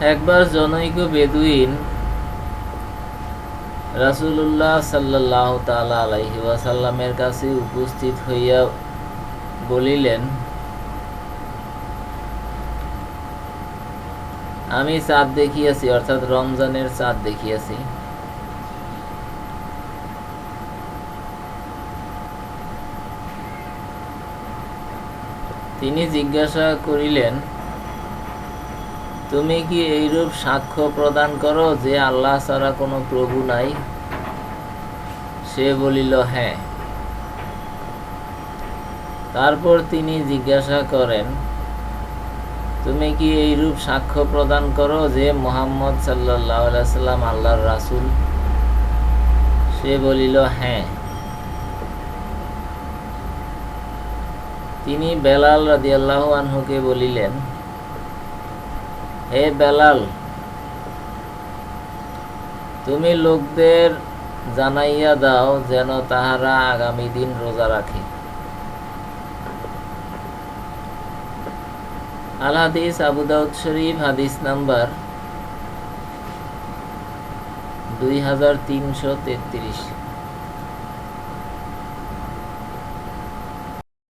একবার জনৈক বেদুইন রাসূলুল্লাহ সাল্লাহ তালা আলাইহি কাছে উপস্থিত হইয়া বলিলেন, আমি চাঁদ দেখিয়াছি, অর্থাৎ রমজানের চাঁদ দেখিয়াছি। তিনি জিজ্ঞাসা করিলেন তুমি কি এইরূপ সাক্ষ্য প্রদান করো যে আল্লাহ ছাড়া কোনো প্রভু নাই? সে বলিল হ্যাঁ। তারপর তিনি জিজ্ঞাসা করেন, তুমি কি এইরূপ সাক্ষ্য প্রদান করো যে মোহাম্মদ সাল্লাহ সাল্লাম আল্লাহর রাসুল? সে বলিল হ্যাঁ। তিনি বেলাল রাদিয়াল্লাহু আনহুকে বলিলেন হে বেলাল, তুমি লোকদের জানাইয়া দাও যেন তাহারা আগামী দিন রোজা রাখে। আল হাদিস আবু শরীফ, হাদিস নাম্বার দুই হাজার তিনশো তেত্রিশ।